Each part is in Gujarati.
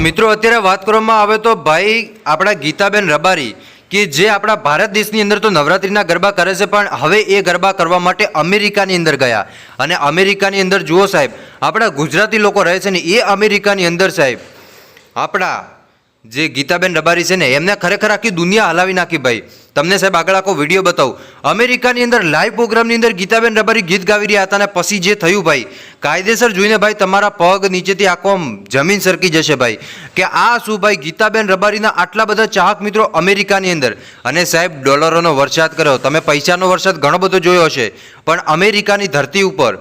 મિત્રો, અત્યારે વાત કરવામાં આવે તો ભાઈ, આપણા ગીતાબેન રબારી, કે જે આપણા ભારત દેશની અંદર તો નવરાત્રિના ગરબા કરે છે, પણ હવે એ ગરબા કરવા માટે અમેરિકાની અંદર ગયા. અને અમેરિકાની અંદર જુઓ સાહેબ, આપણા ગુજરાતી લોકો રહે છે ને એ અમેરિકાની અંદર સાહેબ, આપણા જે ગીતાબેન રબારી છે ને, એમને ખરેખર આખી દુનિયા હલાવી નાખી ભાઈ. તમને સાહેબ આગળ આખો વીડિયો બતાવું. અમેરિકાની અંદર લાઈવ પ્રોગ્રામની અંદર ગીતાબેન રબારી ગીત ગાવી રહ્યા હતા અને પછી જે થયું ભાઈ, કાયદેસર જોઈને ભાઈ તમારા પગ નીચેથી આખો જમીન સરકી જશે ભાઈ. કે આ શું ભાઈ, ગીતાબેન રબારીના આટલા બધા ચાહક મિત્રો અમેરિકાની અંદર. અને સાહેબ ડોલરોનો વરસાદ કર્યો. તમે પૈસાનો વરસાદ ઘણો બધો જોયો હશે. પણ અમેરિકાની ધરતી ઉપર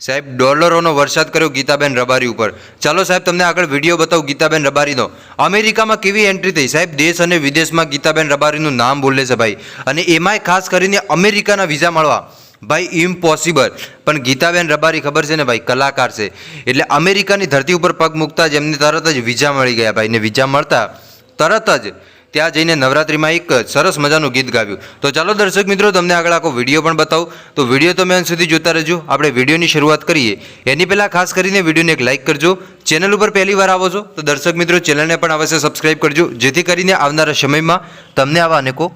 સાહેબ, ડોલરોનો વરસાદ કર્યો ગીતાબેન રબારી ઉપર. ચાલો સાહેબ, તમને આગળ વીડિયો બતાવું ગીતાબેન રબારીનો. અમેરિકામાં કેવી એન્ટ્રી થઈ? સાહેબ, દેશ અને વિદેશમાં ગીતાબેન રબારીનું નામ બોલે છે ભાઈ. અને એમાંય ખાસ કરીને અમેરિકાના વિઝા મળવા. ભાઈ ઇમ્પોસિબલ પણ ગીતાબેન રબારી ખબર છે ને ભાઈ? કલાકાર છે. એટલે અમેરિકાની ધરતી ઉપર પગ મૂકતા જ એમને તરત જ વિઝા મળી ગયા ભાઈ. ને વિઝા મળતા તરત જ ત્યાં જઈને નવરાત્રિમાં એક સરસ મજાનું ગીત ગાવ્યું. તો ચાલો દર્શક મિત્રો, તમને આગળ આખો વીડિયો પણ બતાવું. તો વીડિયો તમે અંત સુધી જોતા રહેજો. આપણે વિડીયોની શરૂઆત કરીએ. એની પહેલાં ખાસ કરીને વિડીયોને એક લાઇક કરજો. ચેનલ ઉપર પહેલી વાર આવો છો, તો દર્શક મિત્રો ચેનલને પણ અવશ્ય સબસ્ક્રાઇબ કરજો. જેથી કરીને આવનારા સમયમાં તમને આવા અનેકો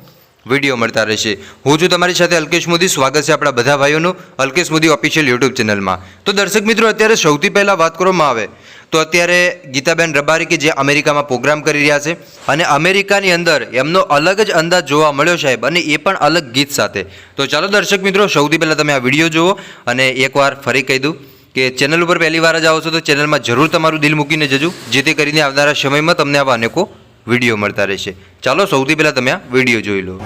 વીડિયો મળતા રહેશે. હું છું તમારી સાથે અલ્કેશ મોદી. સ્વાગત છે આપણા બધા ભાઈઓનું અલ્કેશ મોદી ઓફિશિયલ યુટ્યુબ ચેનલમાં. તો દર્શક મિત્રો, અત્યારે સૌથી પહેલાં વાત કરવામાં આવે. તો અત્યારે ગીતાબેન રબારી કે જે અમેરિકામાં પ્રોગ્રામ કરી રહ્યા છે અને અમેરિકાની અંદર એમનો અલગ જ અંદાજ જોવા મળ્યો સાહેબ અને એ પણ અલગ ગીત સાથે. તો ચાલો દર્શક મિત્રો, સૌથી પહેલાં તમે આ વીડિયો જુઓ અને એકવાર ફરી કહી દઉં કે ચેનલ ઉપર પહેલી વાર જ આવો છો તો ચેનલમાં જરૂર તમારું દિલ મૂકીને જજો, જેથી કરીને આવનારા સમયમાં તમને આવા અનેકો વીડિયો મળતા રહેશે. ચાલો સૌથી પહેલાં તમે આ વીડિયો જોઈ લો.